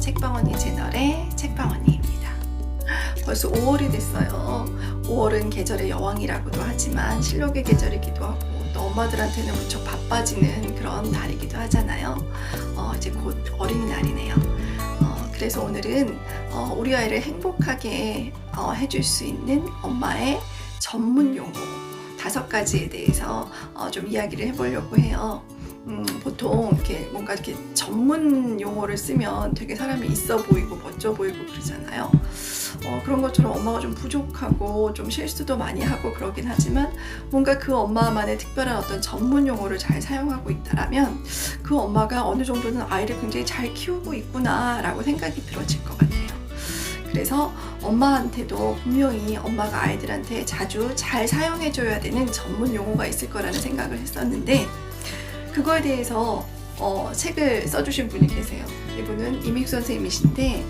책방언니 채널의 책방언니입니다. 벌써 5월이 됐어요. 5월은 계절의 여왕이라고도 하지만 실록의 계절이기도 하고 또 엄마들한테는 무척 바빠지는 그런 달이기도 하잖아요. 어, 이제 곧 어린이날이네요. 어, 그래서 오늘은 어, 우리 아이를 행복하게 어, 해줄 수 있는 엄마의 전문 용어 다섯 가지에 대해서 어, 좀 이야기를 해보려고 해요. 음, 보통 뭔가 이렇게 전문 용어를 쓰면 되게 사람이 있어 보이고 멋져 보이고 그러잖아요. 어, 그런 것처럼 엄마가 좀 부족하고 좀 실수도 많이 하고 그러긴 하지만 뭔가 그 엄마만의 특별한 어떤 전문 용어를 잘 사용하고 있다라면 그 엄마가 어느 정도는 아이를 굉장히 잘 키우고 있구나라고 생각이 들어질 것 같아요. 그래서 엄마한테도 분명히 엄마가 아이들한테 자주 잘 사용해줘야 되는 전문 용어가 있을 거라는 생각을 했었는데 그거에 대해서 어, 책을 써주신 분이 계세요. 이분은 이믹 선생님이신데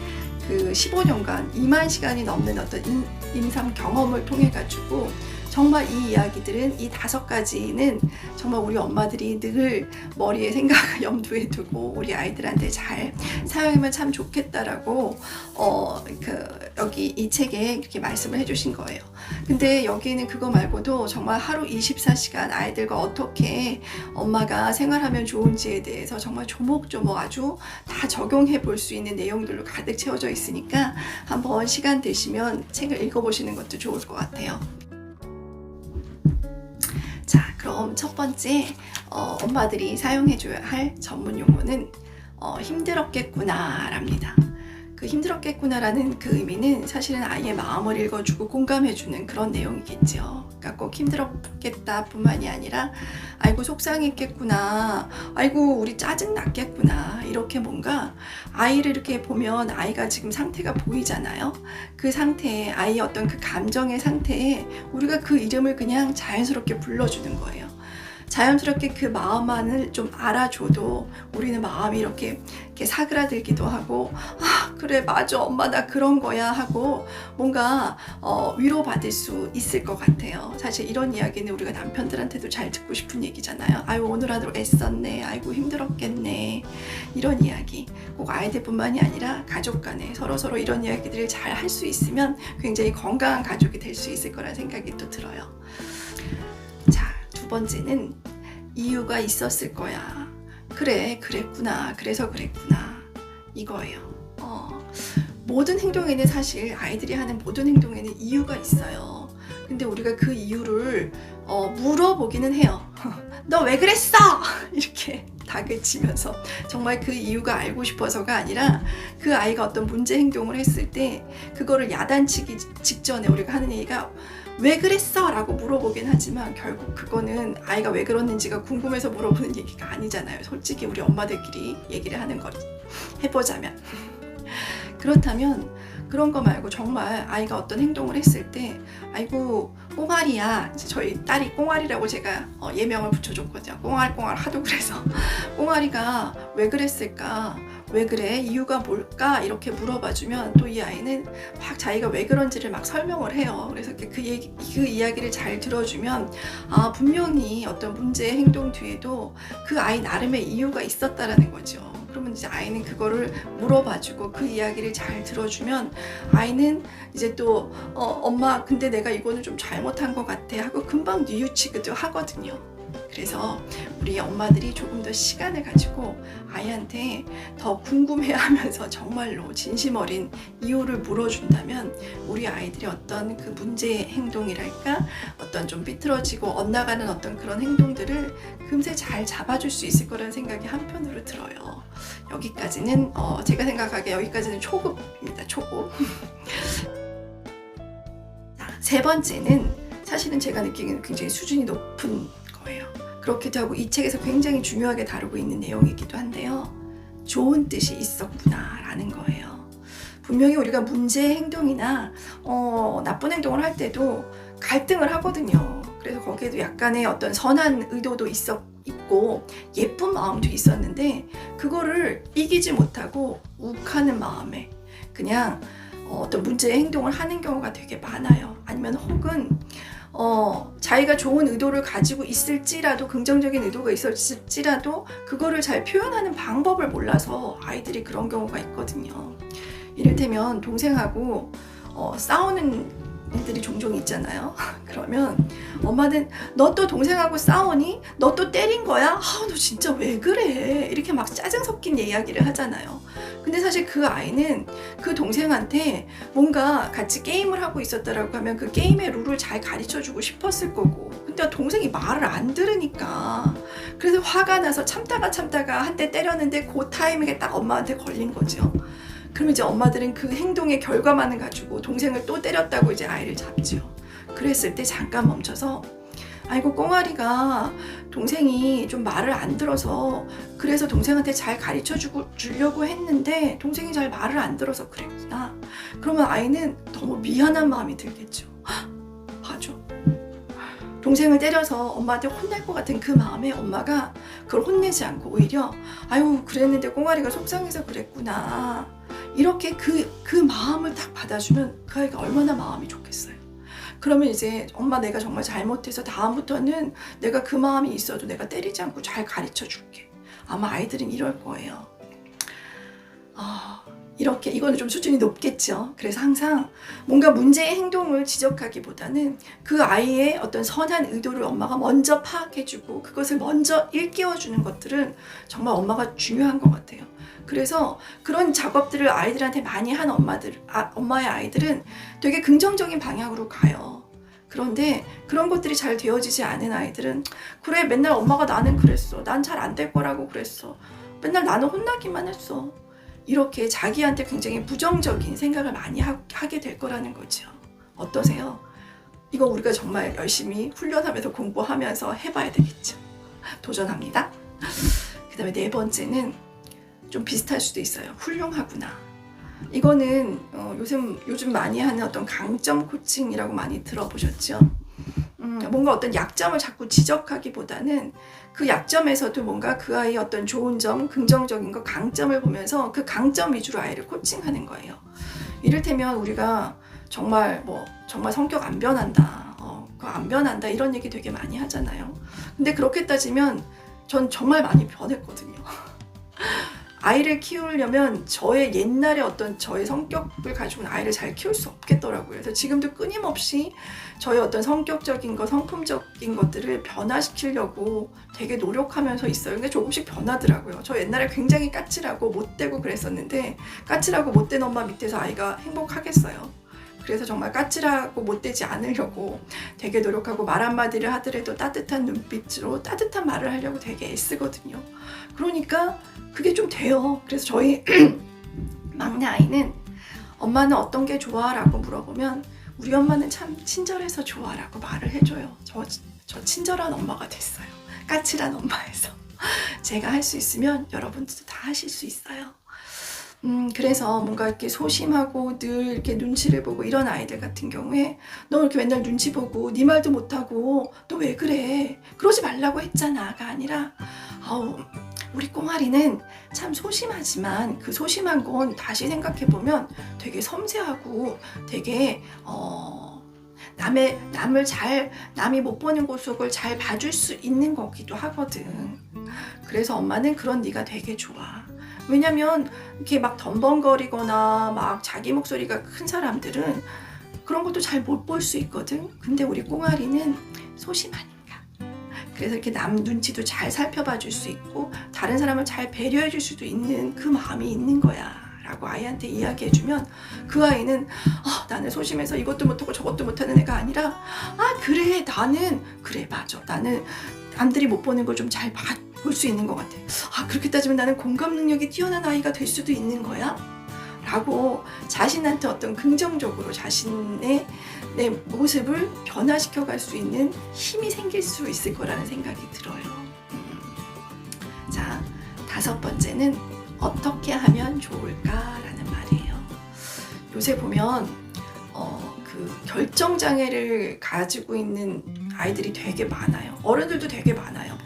그 15년간 2만 시간이 넘는 어떤 임, 임상 경험을 통해 가지고 정말 이 이야기들은 이 다섯 가지는 정말 우리 엄마들이 늘 머리에 생각을 염두에 두고 우리 아이들한테 잘 사용하면 참 좋겠다라고 어 그 여기 이 책에 이렇게 말씀을 해주신 거예요. 근데 여기는 그거 말고도 정말 하루 24시간 아이들과 어떻게 엄마가 생활하면 좋은지에 대해서 정말 조목조목 아주 다 적용해 볼 수 있는 내용들로 가득 채워져 있으니까 한번 시간 되시면 책을 읽어보시는 것도 좋을 것 같아요. 자, 그럼 첫 번째 어, 엄마들이 사용해줘야 할 전문 용어는 어, 힘들었겠구나랍니다. 그 힘들었겠구나라는 그 의미는 사실은 아이의 마음을 읽어주고 공감해주는 그런 내용이겠죠. 그러니까 꼭 힘들었겠다 뿐만이 아니라 아이고 속상했겠구나, 아이고 우리 짜증 났겠구나 이렇게 뭔가 아이를 이렇게 보면 아이가 지금 상태가 보이잖아요. 그 상태에 아이의 어떤 그 감정의 상태에 우리가 그 이름을 그냥 자연스럽게 불러주는 거예요. 자연스럽게 그 마음만을 좀 알아줘도 우리는 마음이 이렇게, 이렇게 사그라들기도 하고 아 그래 맞아 엄마 나 그런 거야 하고 뭔가 어, 위로받을 수 있을 것 같아요. 사실 이런 이야기는 우리가 남편들한테도 잘 듣고 싶은 얘기잖아요. 아유 오늘 하루 애썼네. 아이고 힘들었겠네. 이런 이야기. 꼭 아이들뿐만이 아니라 가족 간에 서로서로 이런 이야기들을 잘 할 수 있으면 굉장히 건강한 가족이 될 수 있을 거라는 생각이 또 들어요. 자 두 번째는 이유가 있었을 거야. 그래, 그랬구나. 그래서 그랬구나. 이거예요. 어, 모든 행동에는 사실 아이들이 하는 모든 행동에는 이유가 있어요. 근데 우리가 그 이유를 어, 물어보기는 해요. 너 왜 그랬어? 이렇게 다그치면서 정말 그 이유가 알고 싶어서가 아니라 그 아이가 어떤 문제 행동을 했을 때 그거를 야단치기 직전에 우리가 하는 얘기가 왜 그랬어? 라고 물어보긴 하지만 결국 그거는 아이가 왜 그랬는지가 궁금해서 물어보는 얘기가 아니잖아요. 솔직히 우리 엄마들끼리 얘기를 하는 걸 해보자면. 그렇다면 그런 거 말고 정말 아이가 어떤 행동을 했을 때 아이고 꽁알이야 저희 딸이 꽁알이라고 제가 어, 예명을 붙여줬거든요 꽁알꽁알 하도 그래서. 꽁알이가 왜 그랬을까? 왜 그래? 이유가 뭘까? 이렇게 물어봐주면 또 이 아이는 막 자기가 왜 그런지를 막 설명을 해요. 그래서 그, 얘기, 그 이야기를 잘 들어주면 아 분명히 어떤 문제의 행동 뒤에도 그 아이 나름의 이유가 있었다라는 거죠 그러면 이제 아이는 그거를 물어봐주고 그 이야기를 잘 들어주면 아이는 이제 또 어, 엄마 근데 내가 이거는 좀 잘못한 것 같아 하고 금방 뉘우치기도 하거든요. 그래서 우리 엄마들이 조금 더 시간을 가지고 아이한테 더 궁금해 하면서 정말로 진심 어린 이유를 물어준다면 우리 아이들이 어떤 그 문제 행동이랄까 어떤 좀 삐뚤어지고 엇나가는 어떤 그런 행동들을 금세 잘 잡아줄 수 있을 거라는 생각이 한편으로 들어요. 여기까지는 어, 제가 생각하기에 여기까지는 초급입니다. 초급. 자, 세 번째는 사실은 제가 느끼기에는 굉장히 수준이 높은 거예요. 그렇기도 하고 이 책에서 굉장히 중요하게 다루고 있는 내용이기도 한데요. 좋은 뜻이 있었구나라는 거예요. 분명히 우리가 문제 행동이나 어, 나쁜 행동을 할 때도 갈등을 하거든요. 그래서 거기에도 약간의 어떤 선한 의도도 있었 있고 예쁜 마음도 있었는데 그거를 이기지 못하고 욱하는 마음에 그냥 어, 어떤 문제의 행동을 하는 경우가 되게 많아요. 아니면 혹은 어, 자기가 좋은 의도를 가지고 있을지라도 긍정적인 의도가 있을지라도 그거를 잘 표현하는 방법을 몰라서 아이들이 그런 경우가 있거든요. 이를테면 동생하고 어, 싸우는 일들이 종종 있잖아요. 그러면 엄마는 너 또 동생하고 싸우니? 너 또 때린 거야? 아, 너 진짜 왜 그래? 이렇게 막 짜증 섞인 이야기를 하잖아요. 근데 사실 그 아이는 그 동생한테 뭔가 같이 게임을 하고 있었다라고 하면 그 게임의 룰을 잘 가르쳐 주고 싶었을 거고. 근데 동생이 말을 안 들으니까. 그래서 화가 나서 참다가 참다가 한 대 때렸는데 그 타이밍에 딱 엄마한테 걸린 거죠. 그럼 이제 엄마들은 그 행동의 결과만을 가지고 동생을 또 때렸다고 이제 아이를 잡지요. 그랬을 때 잠깐 멈춰서 아이고 꽁아리가 동생이 좀 말을 안 들어서 그래서 동생한테 잘 가르쳐 주고 주려고 했는데 동생이 잘 말을 안 들어서 그랬구나. 그러면 아이는 너무 미안한 마음이 들겠죠. 헉, 맞아. 동생을 때려서 엄마한테 혼날 것 같은 그 마음에 엄마가 그걸 혼내지 않고 오히려 아유 그랬는데 꽁아리가 속상해서 그랬구나. 이렇게 그, 그 마음을 딱 받아주면 그 아이가 얼마나 마음이 좋겠어요. 그러면 이제 엄마 내가 정말 잘못해서 다음부터는 내가 그 마음이 있어도 내가 때리지 않고 잘 가르쳐 줄게. 아마 아이들은 이럴 거예요. 아, 이렇게 이거는 좀 수준이 높겠죠. 그래서 항상 뭔가 문제의 행동을 지적하기보다는 그 아이의 어떤 선한 의도를 엄마가 먼저 파악해주고 그것을 먼저 일깨워주는 것들은 정말 엄마가 중요한 것 같아요. 그래서 그런 작업들을 아이들한테 많이 한 엄마들, 아, 엄마의 아이들은 되게 긍정적인 방향으로 가요. 그런데 그런 것들이 잘 되어지지 않은 아이들은 그래 맨날 엄마가 나는 그랬어. 난 잘 안 될 거라고 그랬어. 맨날 나는 혼나기만 했어. 이렇게 자기한테 굉장히 부정적인 생각을 많이 하, 하게 될 거라는 거죠. 어떠세요? 이거 우리가 정말 열심히 훈련하면서 공부하면서 해봐야 되겠죠. 도전합니다. 그 다음에 네 번째는 좀 비슷할 수도 있어요. 훌륭하구나. 이거는 어, 요즘 요즘 많이 하는 어떤 강점 코칭이라고 많이 들어보셨죠? 음, 뭔가 어떤 약점을 자꾸 지적하기보다는 그 약점에서도 뭔가 그 아이의 어떤 좋은 점, 긍정적인 거, 강점을 보면서 그 강점 위주로 아이를 코칭하는 거예요. 이를테면 우리가 정말 뭐 정말 성격 안 변한다, 어, 그거 안 변한다 이런 얘기 되게 많이 하잖아요. 근데 그렇게 따지면 전 정말 많이 변했거든요. 아이를 키우려면 저의 옛날에 어떤 저의 성격을 가지고는 아이를 잘 키울 수 없겠더라고요. 그래서 지금도 끊임없이 저의 어떤 성격적인 거, 성품적인 것들을 변화시키려고 되게 노력하면서 있어요. 근데 조금씩 변하더라고요. 저 옛날에 굉장히 까칠하고 못되고 그랬었는데 까칠하고 못된 엄마 밑에서 아이가 행복하겠어요. 그래서 정말 까칠하고 못되지 않으려고 되게 노력하고 말 한마디를 하더라도 따뜻한 눈빛으로 따뜻한 말을 하려고 되게 애쓰거든요. 그러니까 그게 좀 돼요. 그래서 저희 막내 아이는 엄마는 어떤 게 좋아? 라고 물어보면 우리 엄마는 참 친절해서 좋아 라고 말을 해줘요. 저, 저 친절한 엄마가 됐어요. 까칠한 엄마에서. 제가 할 수 있으면 여러분들도 다 하실 수 있어요. 음, 그래서 뭔가 이렇게 소심하고 늘 이렇게 눈치를 보고 이런 아이들 같은 경우에 너 이렇게 맨날 눈치 보고 네 말도 못하고 너 왜 그래? 그러지 말라고 했잖아가 아니라 아우 우리 꽁아리는 참 소심하지만 그 소심한 건 다시 생각해 보면 되게 섬세하고 되게 어 남의 남을 잘 남이 못 보는 곳을 잘 봐줄 수 있는 거기도 하거든. 그래서 엄마는 그런 네가 되게 좋아. 왜냐면 이렇게 막 덤벙거리거나 막 자기 목소리가 큰 사람들은 그런 것도 잘 못 볼 수 있거든. 근데 우리 꽁아리는 소심하니까. 그래서 이렇게 남 눈치도 잘 살펴봐 줄 수 있고 다른 사람을 잘 배려해 줄 수도 있는 그 마음이 있는 거야. 라고 아이한테 이야기해 주면 그 아이는 아, 나는 소심해서 이것도 못하고 저것도 못하는 애가 아니라 아 그래 나는 그래 맞아 나는 남들이 못 보는 걸 좀 잘 볼 수 있는 것 같아 아 그렇게 따지면 나는 공감 능력이 뛰어난 아이가 될 수도 있는 거야 라고 자신한테 어떤 긍정적으로 자신의 내 모습을 변화시켜 갈 수 있는 힘이 생길 수 있을 거라는 생각이 들어요. 음. 자, 다섯 번째는 어떻게 하면 좋을까라는 말이에요. 요새 보면 어, 그 결정 장애를 가지고 있는 아이들이 되게 많아요. 어른들도 되게 많아요.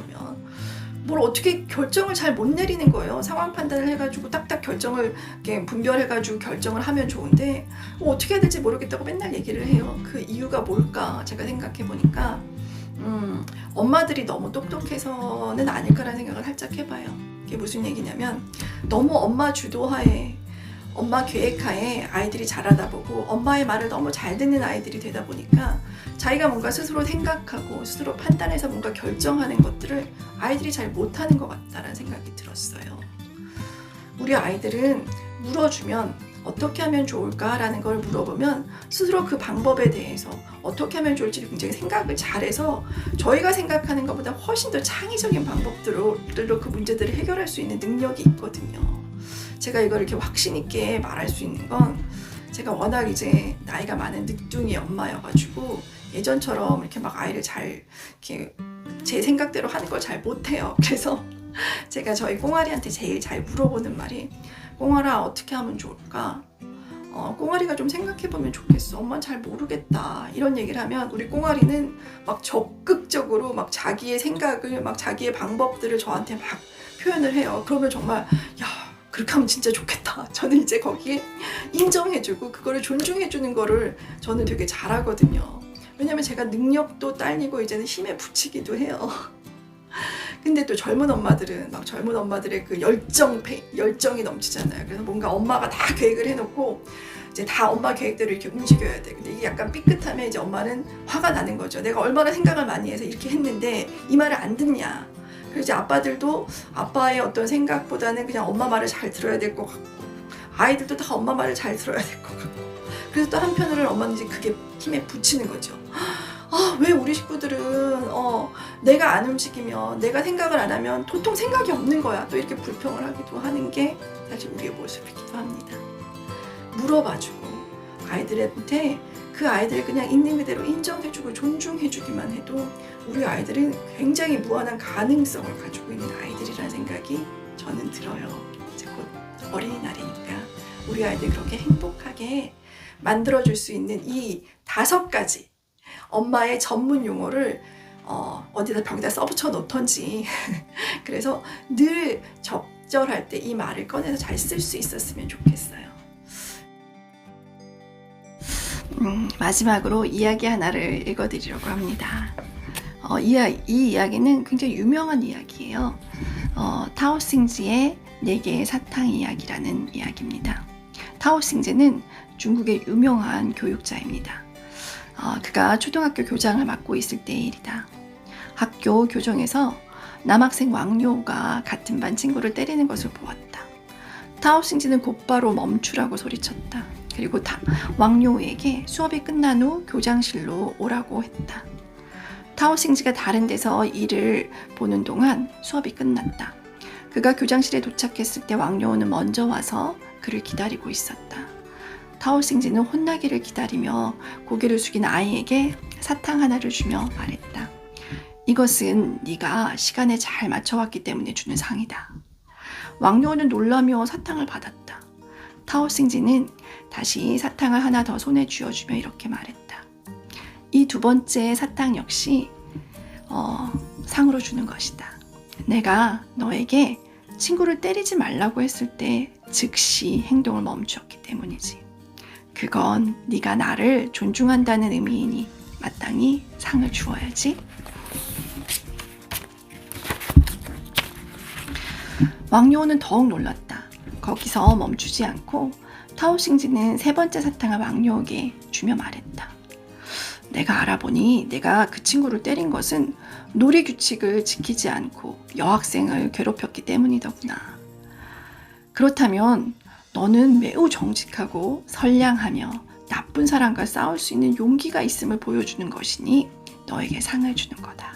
뭘 어떻게 결정을 잘 못 내리는 거예요. 상황 판단을 해가지고 딱딱 결정을 이렇게 분별해가지고 결정을 하면 좋은데 뭐 어떻게 해야 될지 모르겠다고 맨날 얘기를 해요. 그 이유가 뭘까 제가 생각해 보니까 음, 엄마들이 너무 똑똑해서는 아닐까라는 생각을 살짝 해봐요. 이게 무슨 얘기냐면 너무 엄마 주도하에 엄마 계획하에 아이들이 자라다 보고 엄마의 말을 너무 잘 듣는 아이들이 되다 보니까 자기가 뭔가 스스로 생각하고 스스로 판단해서 뭔가 결정하는 것들을 아이들이 잘 못하는 것 같다라는 생각이 들었어요. 우리 아이들은 물어주면 어떻게 하면 좋을까라는 걸 물어보면 스스로 그 방법에 대해서 어떻게 하면 좋을지 굉장히 생각을 잘해서 저희가 생각하는 것보다 훨씬 더 창의적인 방법들로 들로 그 문제들을 해결할 수 있는 능력이 있거든요. 제가 이걸 이렇게 확신 있게 말할 수 있는 건 제가 워낙 이제 나이가 많은 늦둥이 엄마여가지고 예전처럼 이렇게 막 아이를 잘 이렇게 제 생각대로 하는 걸 잘 못해요. 그래서 제가 저희 꽁아리한테 제일 잘 물어보는 말이 꽁아라 어떻게 하면 좋을까? 어, 꽁아리가 좀 생각해보면 좋겠어. 엄마는 잘 모르겠다. 이런 얘기를 하면 우리 꽁아리는 막 적극적으로 막 자기의 생각을 막 자기의 방법들을 저한테 막 표현을 해요. 그러면 정말 야 그렇게 하면 진짜 좋겠다. 저는 이제 거기에 인정해주고 그거를 존중해주는 거를 저는 되게 잘하거든요. 왜냐면 제가 능력도 딸리고 이제는 힘에 붙이기도 해요. 근데 또 젊은 엄마들은 막 젊은 엄마들의 그 열정, 배- 열정이 넘치잖아요. 그래서 뭔가 엄마가 다 계획을 해놓고 이제 다 엄마 계획대로 이렇게 움직여야 돼. 근데 이게 약간 삐끗하면 이제 엄마는 화가 나는 거죠. 내가 얼마나 생각을 많이 해서 이렇게 했는데 이 말을 안 듣냐. 이제 아빠들도 아빠의 어떤 생각보다는 그냥 엄마 말을 잘 들어야 될 것 같고 아이들도 다 엄마 말을 잘 들어야 될 것 같고 그래서 또 한편으로는 엄마는 이제 그게 힘에 붙이는 거죠. 아, 왜 우리 식구들은 어, 내가 안 움직이면 내가 생각을 안 하면 도통 생각이 없는 거야. 또 이렇게 불평을 하기도 하는 게 사실 우리의 모습이기도 합니다. 물어봐주고 아이들한테 그 아이들을 그냥 있는 그대로 인정해주고 존중해주기만 해도 우리 아이들은 굉장히 무한한 가능성을 가지고 있는 아이들이라는 생각이 저는 들어요. 이제 곧 어린이날이니까 우리 아이들 그렇게 행복하게 만들어줄 수 있는 이 다섯 가지 엄마의 전문 용어를 어, 어디다 벽에다 써붙여 놓던지 그래서 늘 적절할 때 이 말을 꺼내서 잘 쓸 수 있었으면 좋겠어요. 음, 마지막으로 이야기 하나를 읽어드리려고 합니다. 어, 이, 이 이야기는 굉장히 유명한 이야기예요. 어, 타오싱지의 네 개의 사탕 이야기라는 이야기입니다. 타오싱지는 중국의 유명한 교육자입니다. 어, 그가 초등학교 교장을 맡고 있을 때의 일이다. 학교 교정에서 남학생 왕요가 같은 반 친구를 때리는 것을 보았다. 타오싱지는 곧바로 멈추라고 소리쳤다. 그리고 다, 왕요에게 수업이 끝난 후 교장실로 오라고 했다. 타오싱지가 다른 데서 일을 보는 동안 수업이 끝났다. 그가 교장실에 도착했을 때 왕요는 먼저 와서 그를 기다리고 있었다. 타오싱지는 혼나기를 기다리며 고개를 숙인 아이에게 사탕 하나를 주며 말했다. 이것은 네가 시간에 잘 맞춰왔기 때문에 주는 상이다. 왕요는 놀라며 사탕을 받았다. 타오싱지는 다시 사탕을 하나 더 손에 쥐어주며 이렇게 말했다. 이 두 번째 사탕 역시 어, 상으로 주는 것이다. 내가 너에게 친구를 때리지 말라고 했을 때 즉시 행동을 멈추었기 때문이지. 그건 네가 나를 존중한다는 의미이니 마땅히 상을 주어야지. 왕요는 더욱 놀랐다. 거기서 멈추지 않고 타오싱지는 세 번째 사탕을 왕요에게 주며 말했다. 내가 알아보니 내가 그 친구를 때린 것은 놀이 규칙을 지키지 않고 여학생을 괴롭혔기 때문이더구나. 그렇다면 너는 매우 정직하고 선량하며 나쁜 사람과 싸울 수 있는 용기가 있음을 보여주는 것이니 너에게 상을 주는 거다.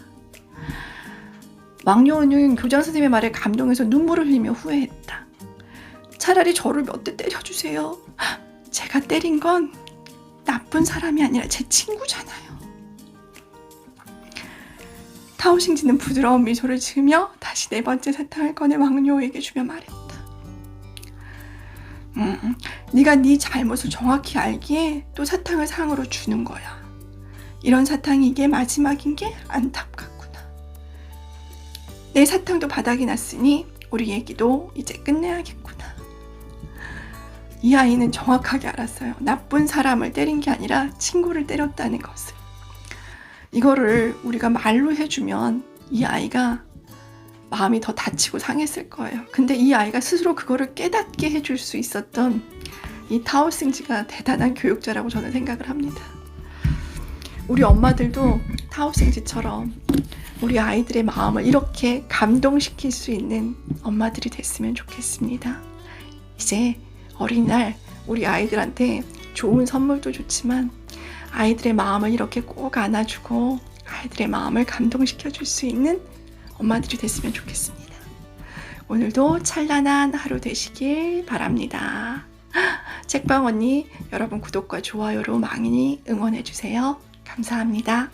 왕여우는 교장 선생님의 말에 감동해서 눈물을 흘리며 후회했다. 차라리 저를 몇 대 때려주세요. 제가 때린 건 나쁜 사람이 아니라 제 친구잖아요. 타오싱지는 부드러운 미소를 지으며 다시 네 번째 사탕을 꺼내 왕요에게 주며 말했다. 음, 네가 네 잘못을 정확히 알기에 또 사탕을 상으로 주는 거야. 이런 사탕이 이게 마지막인 게 안타깝구나. 내 사탕도 바닥이 났으니 우리 얘기도 이제 끝내야겠구나. 이 아이는 정확하게 알았어요. 나쁜 사람을 때린 게 아니라 친구를 때렸다는 것을. 이거를 우리가 말로 해주면 이 아이가 마음이 더 다치고 상했을 거예요. 근데 이 아이가 스스로 그거를 깨닫게 해줄 수 있었던 이 타오싱지가 대단한 교육자라고 저는 생각을 합니다. 우리 엄마들도 타오싱지처럼 우리 아이들의 마음을 이렇게 감동시킬 수 있는 엄마들이 됐으면 좋겠습니다. 이제 어린이날 우리 아이들한테 좋은 선물도 좋지만 아이들의 마음을 이렇게 꼭 안아주고 아이들의 마음을 감동시켜 줄 수 있는 엄마들이 됐으면 좋겠습니다. 오늘도 찬란한 하루 되시길 바랍니다. 책방 언니 여러분 구독과 좋아요로 많이 응원해 주세요. 감사합니다.